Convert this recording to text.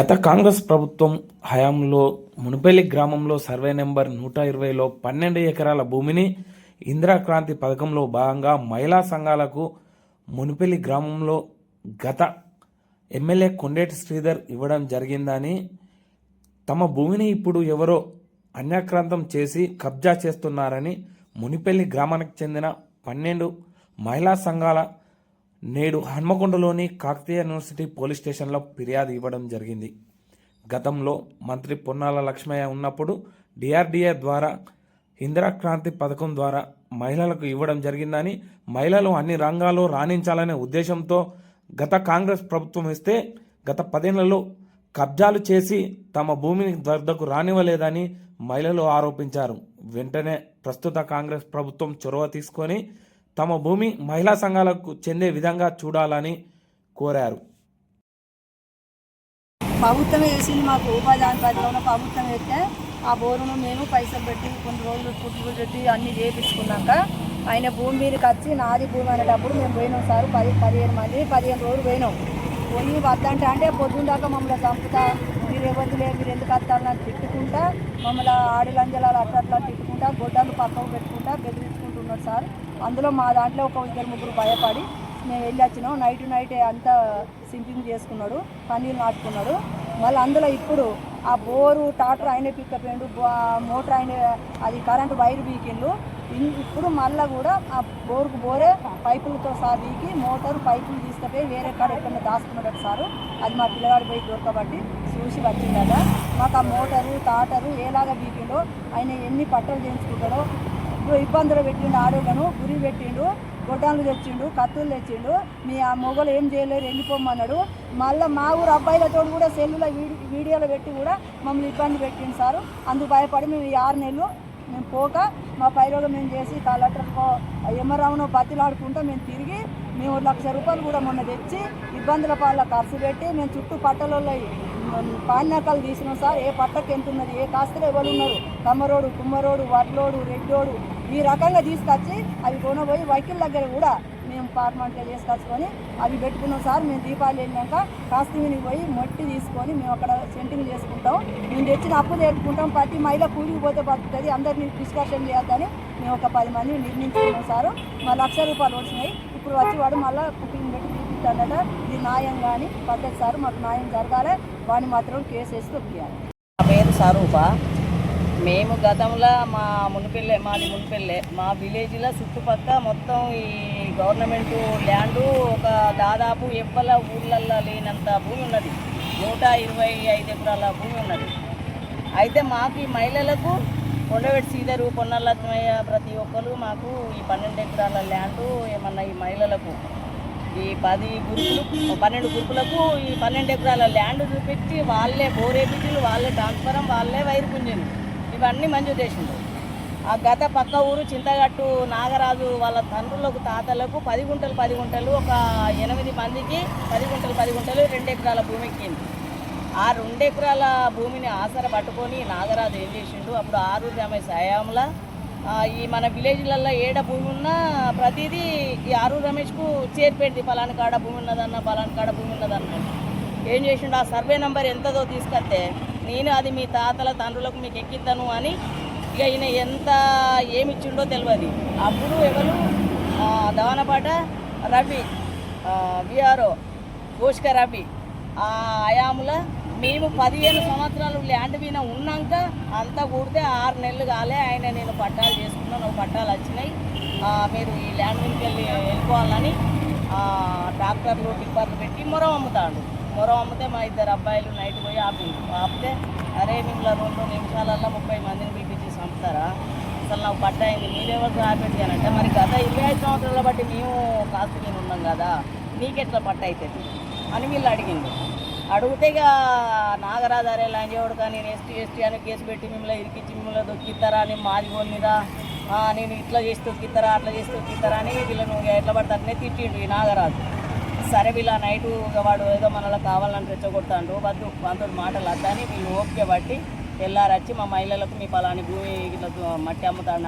గత కాంగ్రెస్ ప్రభుత్వం హయాంలో మునిపల్లి గ్రామంలో సర్వే నెంబర్ నూట ఇరవైలో పన్నెండు ఎకరాల భూమిని ఇందిరాక్రాంతి పథకంలో భాగంగా మహిళా సంఘాలకు మునిపల్లి గ్రామంలో గత ఎమ్మెల్యే కొండేటి శ్రీధర్ ఇవ్వడం జరిగిందని తమ భూమిని ఇప్పుడు ఎవరో అన్యాక్రాంతం చేసి కబ్జా చేస్తున్నారని మునిపల్లి గ్రామానికి చెందిన పన్నెండు మహిళా సంఘాల నేడు హన్మకొండలోని కాకతీయ యూనివర్సిటీ పోలీస్ స్టేషన్లో ఫిర్యాదు ఇవ్వడం జరిగింది. గతంలో మంత్రి పొన్నాల లక్ష్మయ్య ఉన్నప్పుడు డిఆర్డిఏ ద్వారా ఇందిరాక్రాంతి పథకం ద్వారా మహిళలకు ఇవ్వడం జరిగిందని మహిళలు అన్ని రంగాల్లో రాణించాలనే ఉద్దేశంతో గత కాంగ్రెస్ ప్రభుత్వం ఇస్తే గత పదేళ్ళలో కబ్జాలు చేసి తమ భూమిని వద్దకు రానివ్వలేదని మహిళలు ఆరోపించారు. వెంటనే ప్రస్తుత కాంగ్రెస్ ప్రభుత్వం చొరవ తీసుకొని తమ భూమి మహిళా సంఘాలకు చెందే విధంగా చూడాలని కోరారు. ప్రభుత్వం వేసింది మాకు ఉపాధి హామీ ప్రభుత్వం వేస్తే ఆ బోరును మేము పైసలు పెట్టి కొన్ని రోజులు పుట్టులు పెట్టి అన్ని చేయించుకున్నాక ఆయన భూమి మీదకి వచ్చి నాది భూమి అనేటప్పుడు మేము పోయినాం సార్. పది పదిహేను మంది పదిహేను రోజులు పోయినాం. పోయి వద్దంటే అంటే పొద్దున్న దాకా మమ్మల్ని చంపుతా మీరు ఎవరిలే మీరు ఎందుకు వస్తారని తిట్టుకుంటా మమ్మల్ని ఆడిలంజలాలు అట్లా అట్లా తిట్టుకుంటా గొడ్డలు పక్కకు పెట్టుకుంటా బెదిరించుకుంటున్నారు సార్. అందులో మా దాంట్లో ఒక ఇద్దరు ముగ్గురు భయపడి మేము వెళ్ళి వచ్చినాం. నైట్ నైట్ అంతా సింపింగ్ చేసుకున్నాడు పన్నీరు నాటుకున్నాడు. మళ్ళీ అందులో ఇప్పుడు ఆ బోరు టాటర్ ఆయన అయ్యిండు మోటార్ ఆయనే అది కరెంటు వైర్ బీకిండు. ఇప్పుడు మళ్ళీ కూడా ఆ బోరుకు బోరే పైపులతో సహా బీకి మోటార్ పైపులు తీసుకుపోయి వేరే కాడ ఎక్కడ దాచుకున్నాడు సారు. అది మా పిల్లగాడి పోయి దొరకబట్టి చూసి వచ్చిందట మాకు ఆ మోటారు టాటరు ఏలాగా బీకిండో ఆయన ఎన్ని పట్టలు చేయించుకుంటాడో ఇబ్బందులు పెట్టిండు ఆడోళ్ళను గురి పెట్టిండు గొడ్డాలు తెచ్చిండు కత్తులు తెచ్చిండు. మీ ఆ మొగలు ఏం చేయలేరు వెళ్ళిపోమన్నాడు మళ్ళీ మా ఊరు అబ్బాయిలతో కూడా సెల్లులో వీడి వీడియోలో పెట్టి కూడా మమ్మల్ని ఇబ్బంది పెట్టింది సారు. అందుకు భయపడి మేము ఈ ఆరు నెలలు మేము పోక మా పైరోగం మేము చేసి కలెక్టర్కో ఎమ్మరావును బతిలాడుకుంటూ మేము తిరిగి మేము లక్ష రూపాయలు కూడా మొన్న తెచ్చి ఇబ్బందుల పాల ఖర్చు పెట్టి మేము చుట్టూ పట్టలలో పాన్యాకాలు తీసినాం సార్. ఏ పట్టకు ఎంత ఉన్నది? ఏ కాస్తలు ఎవరు ఉన్నారు? కమ్మరోడు కుమ్మరోడు వడ్లోడు రెడ్డోడు ఈ రకంగా తీసుకొచ్చి అవి కొనబోయి వైకిల్ దగ్గర కూడా మేము పార్ట్మెంట్లో చేసుకొచ్చుకొని అవి పెట్టుకున్నాం సార్. మేము దీపాలు వెళ్ళాక కాస్తిమినికి పోయి మట్టి తీసుకొని మేము అక్కడ సెంటింగ్ చేసుకుంటాం. మేము తెచ్చిన అప్పు తెచ్చుకుంటాం ప్రతి మహిళ కూలికి పోతే బతుకుతుంది. అందరినీ డిస్కషన్ చేయొద్దని మేము ఒక పది మంది నిర్ణయించుకున్నాం సార్. మా లక్ష రూపాయలు వచ్చినాయి. ఇప్పుడు వచ్చి వాడు మళ్ళీ కుకింగ్ పెట్టి చూపిస్తాడట ఇది న్యాయం కానీ పద్ధతి సార్ మాకు న్యాయం జరగాలి వాడిని మాత్రం కేసు వేసి తొక్కియాలి. నా పేరు స్వరూప మేము గతంలో మా మునిపెల్లె మాది మునిపెల్లె మా విలేజ్లో చుట్టుపక్క మొత్తం ఈ గవర్నమెంట్ ల్యాండు ఒక దాదాపు ఎవ్వల ఊళ్ళల్లో లేనంత భూమి ఉన్నది. నూట ఇరవై ఐదు ఎకరాల భూమి ఉన్నది. అయితే మాకు ఈ మహిళలకు కొండవెట్టి సీదరు పొన్నలత్మయ్య ప్రతి ఒక్కరు మాకు ఈ పన్నెండు ఎకరాల ల్యాండు ఏమన్నా ఈ మహిళలకు ఈ పది గురుకులు పన్నెండు గురుకులకు ఈ పన్నెండు ఎకరాల ల్యాండ్ చూపెట్టి వాళ్ళే బోరేపిటీలు వాళ్ళే ట్రాన్స్ఫరం వాళ్ళే వైరు పుంజింది ఇవన్నీ మంజూరు చేసిండు ఆ గత పక్క ఊరు చింతగట్టు నాగరాజు వాళ్ళ తండ్రులకు తాతలకు పది గుంటలు పది గుంటలు ఒక ఎనిమిది మందికి పది గుంటలు పది గుంటలు రెండు ఎకరాల భూమి ఎక్కింది ఆ రెండు ఎకరాల భూమిని ఆసర పట్టుకొని నాగరాజు ఏం చేసిండు? అప్పుడు ఆరు రమేష్ హయాంలో ఈ మన విలేజ్లలో ఏడ భూమి ఉన్నా ప్రతిదీ ఈ ఆరు రమేష్కు చేరిపోయింది. పలాని కాడ భూమి ఉన్నదన్న పలాని కాడ భూమి ఉన్నదన్న. ఏం చేసిండు? ఆ సర్వే నెంబర్ ఎంతదో తీసుకొస్తే నేను అది మీ తాతల తండ్రులకు మీకు ఎక్కిద్దాను అని ఇక ఈయన ఎంత ఏమి ఇచ్చిండో తెలియదు అప్పుడు ఎవరు? దవానపాట రవి విఆర్ఓ పోషక రవి ఆ అయాముల మేము పదిహేను సంవత్సరాలు ల్యాండ్ మీద ఉన్నాక అంతా కూడితే ఆరు నెలలు కాలే. ఆయన నేను పట్టాలు చేసుకున్నాను. పట్టాలు వచ్చినాయి. మీరు ఈ ల్యాండ్ మీదకి వెళ్ళి వెళ్ళిపోవాలని ఆ, ట్రాక్టర్లు టిప్పర్లు పెట్టి మొరం అమ్ముతాడు. మొరం అమ్మితే మా ఇద్దరు అబ్బాయిలు నైట్ పోయి ఆపి ఆపితే అరే మిమ్మల్ని రెండు నిమిషాలల్లో ముప్పై మందిని పిలిపించి చంపుతారా? అసలు నాకు పట్ట అయింది మీరెవరు ఆపెట్టి అని అంటే మరి గత ఇరవై ఐదు సంవత్సరాల బట్టి మేము కాస్త మీద ఉన్నాం కదా నీకెట్లా పట్ట అవుతుంది అని వీళ్ళు అడిగింది అడిగితే ఇక నాగరాధారే ల్యాండ్ చేయడు కానీ నేను ఎస్టీ ఎస్టీ అని కేసు పెట్టి మిమ్మల్ని ఇరికిచ్చి మిమ్మల్ని దొక్కిస్తారా అని మాది పోనిదా మీద? నేను ఇట్లా చేసి తొక్కిస్తారా అట్లా చేసి తొక్కిస్తారా అని వీళ్ళను ఎట్లా పడితే తిట్టిండు ఈ నాగరాజు. సరే వీళ్ళ నైటు ఇక వాడు ఏదో మనలో కావాలని రెచ్చగొడతాడు వద్దు వాళ్ళతో మాటలు వద్దని వీళ్ళు ఓపిక పట్టి తెల్లారచ్చి మా మహిళలకు మీ పలాని భూమి ఇట్లా మట్టి అమ్ముతాడు